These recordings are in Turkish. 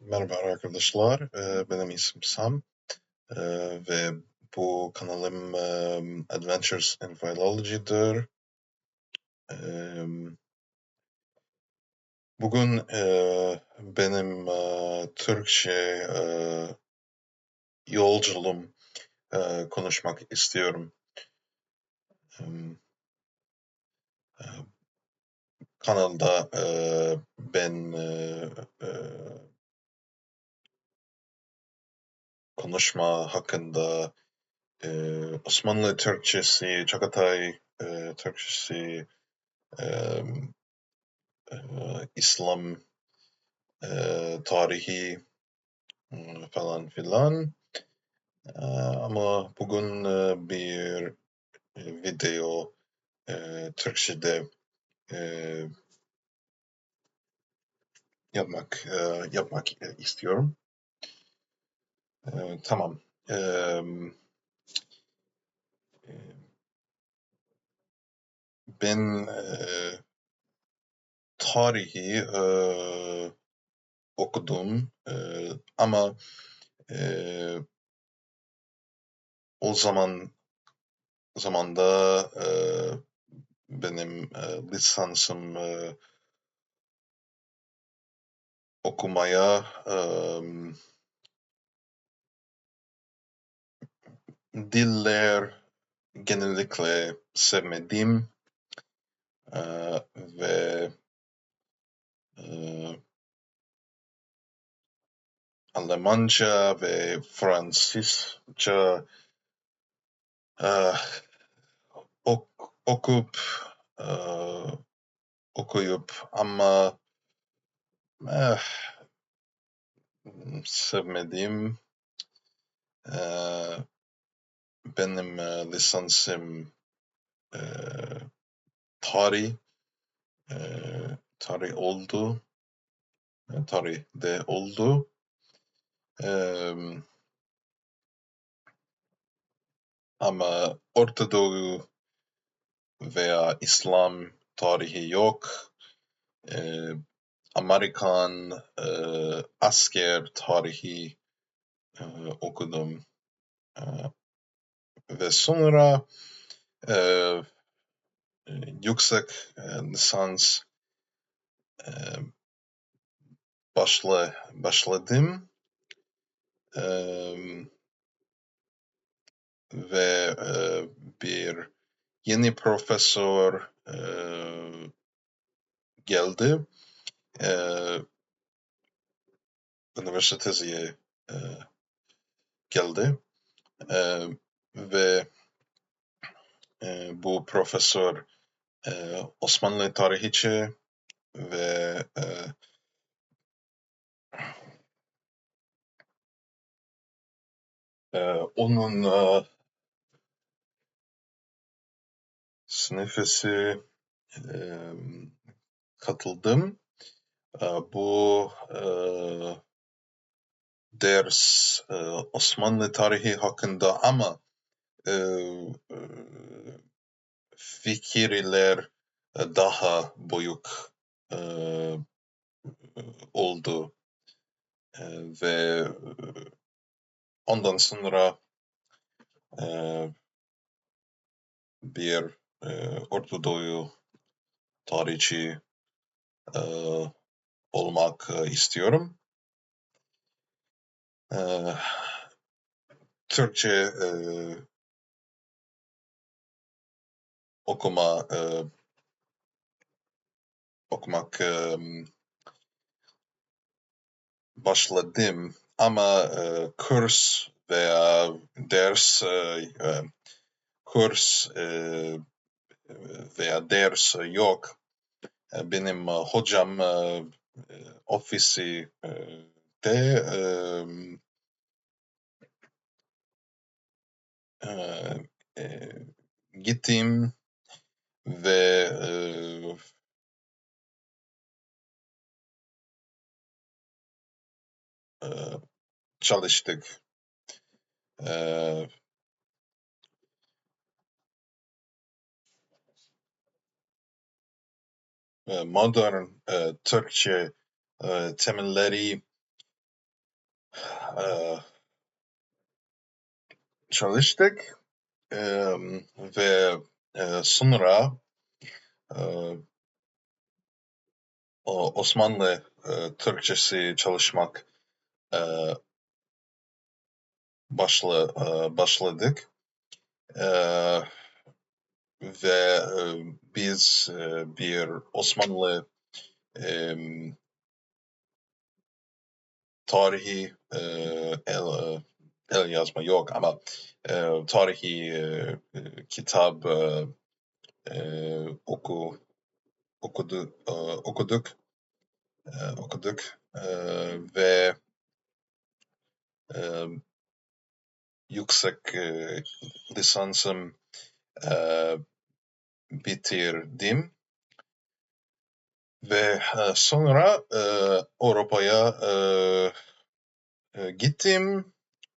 Merhaba arkadaşlar, benim isim Sam ve bu kanalım Adventures in Philology'dir. Bugün benim Türkçe yolculuğum konuşmak istiyorum. Kanalda ben konuşma hakkında e, Osmanlı Türkçesi, Çagatay e, Türkçesi, em, e, İslam e, tarihi e, falan filan. E, ama bugün e, bir e, video e, Türkçe'de e, yapmak e, yapmak istiyorum. E, tamam. E, e, ben e, tarihi e, okudum e, ama e, o zaman zamanda e, benim e, lisansım e, okumaya e, diller genellikle sevmediğim e, ve e, Almanca ve Fransızca e, ok, okup e, okuyup ama eh, sevmediğim e, benim e, lisansım e, tarih e, tarih oldu. E, tarihte oldu. E, ama Orta Doğu veya İslam tarihi yok. E, Amerikan e, asker tarihi e, okudum. E, ve sonra e, yüksek e, lisans e, başla, başladım. E, ve e, bir yeni profesör e, geldi. E, üniversiteye e, geldi. E, ve e, bu profesör e, Osmanlı tarihçi ve e, e, onun e, sınıfısı e, katıldım. E, bu e, ders e, Osmanlı tarihi hakkında ama e, e, fikirler daha büyük e, oldu e, ve ondan sonra e, bir e, Orta Doğu tarihçi e, olmak e, istiyorum. E, Türkçe okuma e, okumak e, başladım ama e, kurs veya ders e, e, kurs e, veya ders yok. E, benim e, hocam e, ofisi de e, e, gittim ve e, e, çalıştık. E, modern e, Türkçe e, temelleri Eee, çalıştık eee, ve sonra eee, Osmanlı eee, Türkçesi çalışmak eee, başla, başladık. Ve biz bir Osmanlı tarihi yazma yok ama eee, tarihi eee, kitap eee, eee, oku okudu eee, okuduk eee, okuduk eee, ve eee, yüksek eee, lisansım eee, bitirdim ve eee, sonra eee, Avrupa'ya eee, gittim.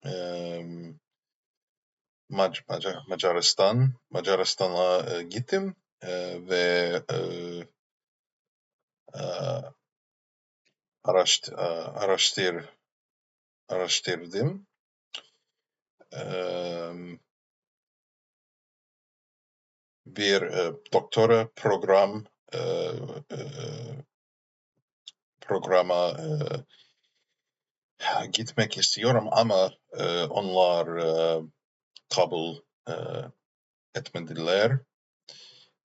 Eee, Mac Macar Macaristan Macaristan'a eee, gittim eee, ve eee, eee, araşt eee, araştır araştırdım. Eee, bir eee, doktora program eee, eee, programa gitmek istiyorum ama eee, onlar eee, kabul eee, etmediler.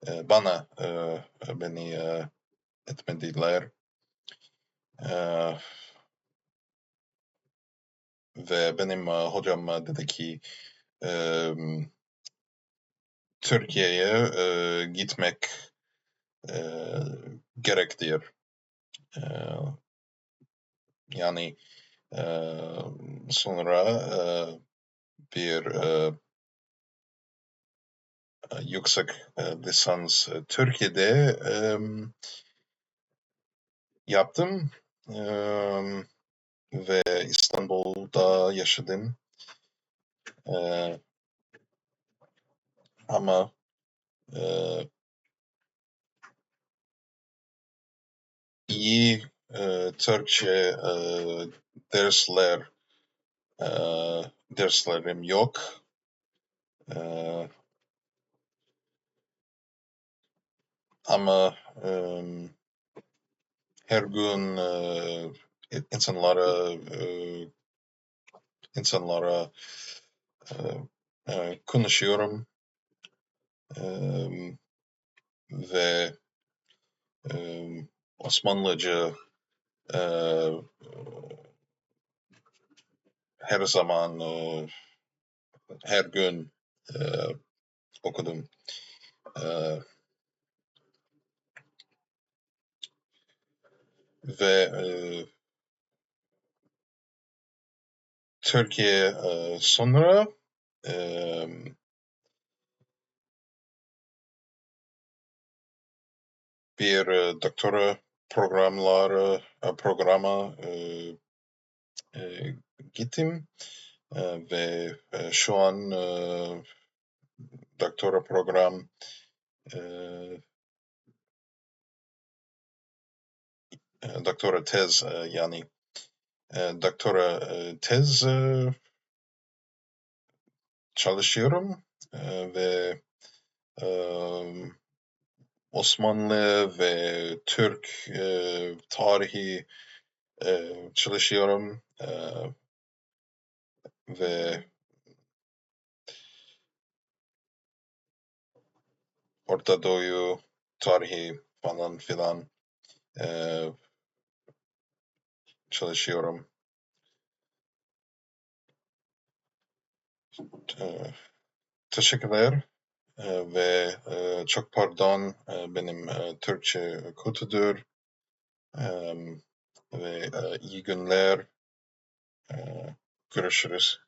Eee, bana eee, beni eee, etmediler. Eee, ve benim eee, hocam dedi ki eee, Türkiye'ye eee, gitmek eee, gerektir. Eee, yani eee, sonra eee, bir eee, yüksek eee, lisans Türkiye'de eee, yaptım eee, ve İstanbul'da yaşadım. Eee, ama eee, iyi eee, Türkçe eee, dersler eee, derslerim yok. Eee, ama eee, her gün eee, insanlara eee, insanlara eee, eee, konuşuyorum eee, ve eee, Osmanlıca eee, her zaman her gün okudum. Ve Türkiye sonra bir doktora programları eee, gittim ve şu an doktora program doktora tez yani doktora tez çalışıyorum ve Osmanlı ve Türk tarihi çalışıyorum ve Orta Doğu tarihi falan filan eee, çalışıyorum. Teşekkürler ve çok pardon benim Türkçe kötüdür ve iyi günler. Eee, görüşürüz.